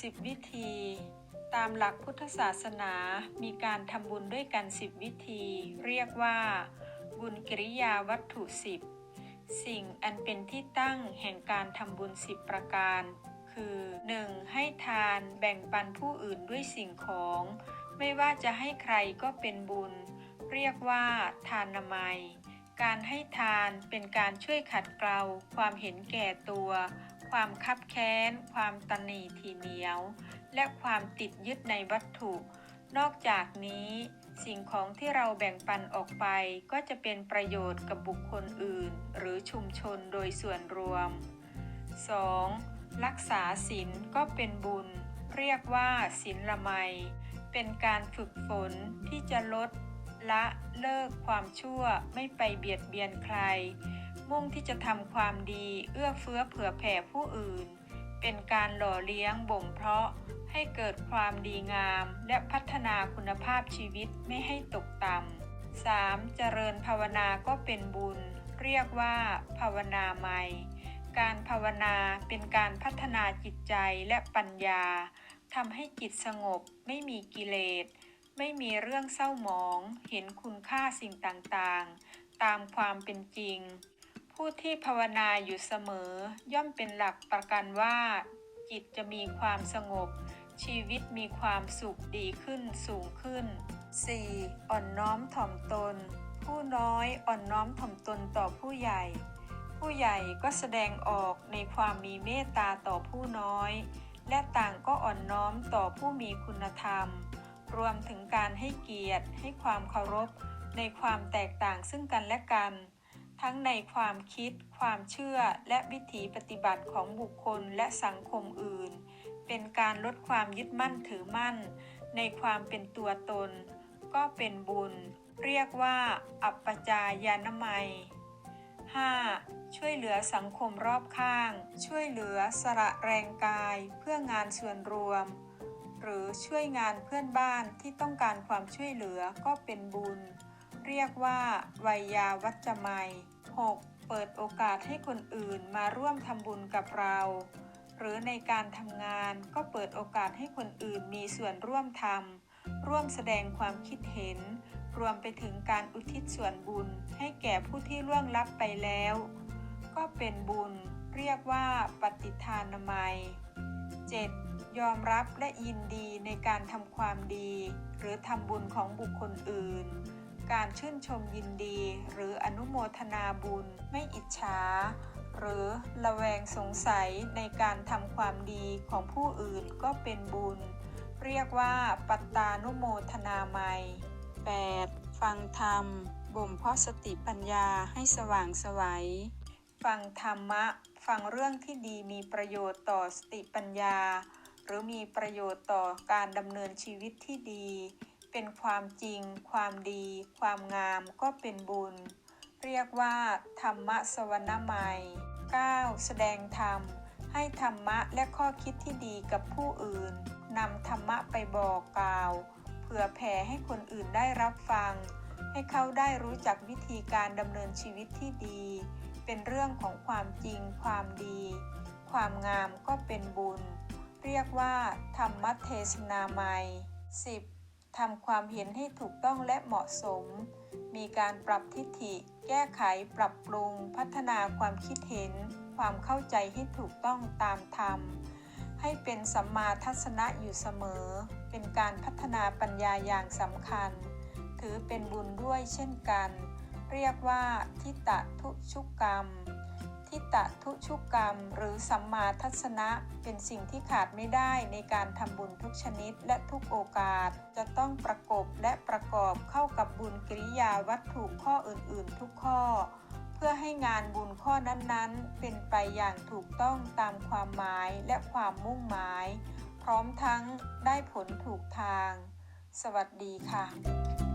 สิบวิธี ตามหลักพุทธศาสนามีการทำบุญด้วยกันสิบวิธี เรียกว่า บุญกิริยาวัตถุสิบสิ่งอันเป็นที่ตั้งแห่งการทำบุญสิบประการ คือ 1. ให้ทานแบ่งปันผู้อื่นด้วยสิ่งของ ไม่ว่าจะให้ใครก็เป็นบุญ เรียกว่า ทานนามัย การให้ทานเป็นการช่วยขัดเกลาความเห็นแก่ตัว ความคับแค้น ความตนหนีทีเหนียว และความติดยึดในวัตถุ นอกจากนี้สิ่งของที่เราแบ่งปันออกไปก็จะเป็นประโยชน์กับบุคคลอื่น หรือชุมชนโดยส่วนรวม 2. รักษาศีลก็เป็นบุญ เรียกว่าศีลละไม เป็นการฝึกฝนที่จะลด ละเลิกความชั่วไม่ไปเบียดเบียนใคร มุ่งที่จะทำความดีเอื้อเฟื้อเผื่อแผ่ผู้อื่น เป็นการหล่อเลี้ยงบ่มเพาะให้เกิดความดีงาม และพัฒนาคุณภาพชีวิตไม่ให้ตกต่ำ 3. เจริญภาวนาก็เป็นบุญ เรียกว่า ภาวนาใหม่ การภาวนาเป็นการพัฒนาจิตใจและปัญญาทำให้จิตสงบไม่มีกิเลส ไม่มีเรื่องเศร้าหมอง เห็นคุณค่าสิ่งต่างๆ ตามความเป็นจริง ผู้ที่ภาวนาอยู่เสมอ ย่อมเป็นหลักประกันว่า จิตจะมีความสงบ ชีวิตมีความสุขดีขึ้นสูงขึ้น 4. อ่อนน้อมถ่อมตน ผู้น้อยอ่อนน้อมถ่อมตนต่อผู้ใหญ่ ผู้ใหญ่ก็แสดงออกในความมีเมตตาต่อผู้น้อย และต่างก็อ่อนน้อมต่อผู้มีคุณธรรม รวมถึงการให้เกียรติ ให้ความเคารพ ในความแตกต่างซึ่งกันและกัน ทั้งในความคิด ความเชื่อ และวิถีปฏิบัติของบุคคลและสังคมอื่น เป็นการลดความยึดมั่นถือมั่น ในความเป็นตัวตน ก็เป็นบุญ เรียกว่า อัปปจายานมัย 5. ช่วยเหลือสังคมรอบข้าง ช่วยเหลือสละแรงกาย เพื่องานส่วนรวม หรือช่วยงานเพื่อนบ้านที่ต้องการความช่วยเหลือก็เป็นบุญ เรียกว่าวัยยาวัจจะไมย 6. เปิดโอกาสให้คนอื่นมาร่วมทำบุญกับเรา หรือในการทำงานก็เปิดโอกาสให้คนอื่นมีส่วนร่วมทำร่วมแสดงความคิดเห็น รวมไปถึงการอุทิศส่วนบุญให้แก่ผู้ที่ล่วงลับไปแล้ว ก็เป็นบุญ เรียกว่าปฏิทานนามัย 7. ยอมรับและยินดีในการทำความดี หรือทำบุญของบุคคลอื่น การชื่นชมยินดี หรืออนุโมทนาบุญ ไม่อิจฉา หรือระแวงสงสัยในการทำความดีของผู้อื่นก็เป็นบุญ เรียกว่าปัตตานุโมทนาไมย 8. ฟังธรรม บ่มเพาะสติปัญญาให้สว่างไสวัย ฟังธรรมะ ฟังเรื่องที่ดีมีประโยชน์ต่อสติปัญญา หรือมีประโยชน์ต่อการดำเนินชีวิตที่ดี เป็นความจริง ความดี ความงามก็เป็นบุญ เรียกว่า ธรรมะสวรรณไมย 9. แสดงธรรม ให้ธรรมะและข้อคิดที่ดีกับผู้อื่นนำธรรมะไปบอกกล่าวเผื่อแผ่ให้คนอื่นได้รับฟัง ให้เขาได้รู้จักวิธีการดำเนินชีวิตที่ดี เป็นเรื่องของความจริง ความดี ความงามก็เป็นบุญ เรียกว่า ธรรมเทศนาไมย 10. ทำความเห็นให้ถูกต้องและเหมาะสม มีการปรับทิฏฐิ แก้ไขปรับปรุง พัฒนาความคิดเห็น ความเข้าใจให้ถูกต้องตามธรรม ให้เป็นสัมมาทัศนะอยู่เสมอ เป็นการพัฒนาปัญญาอย่างสำคัญ ถือเป็นบุญด้วยเช่นกัน เรียกว่าทิตะทุชุกกรรม ทิตะทุชุกรรม หรือสัมมาทัศนะ เป็นสิ่งที่ขาดไม่ได้ในการทำบุญทุกชนิดและทุกโอกาส จะต้องประกบและประกอบเข้ากับบุญกิริยาวัตถุข้ออื่นๆ ทุกข้อ เพื่อให้งานบุญข้อนั้นๆ เป็นไปอย่างถูกต้องตามความหมายและความมุ่งหมาย พร้อมทั้งได้ผลถูกทาง สวัสดีค่ะ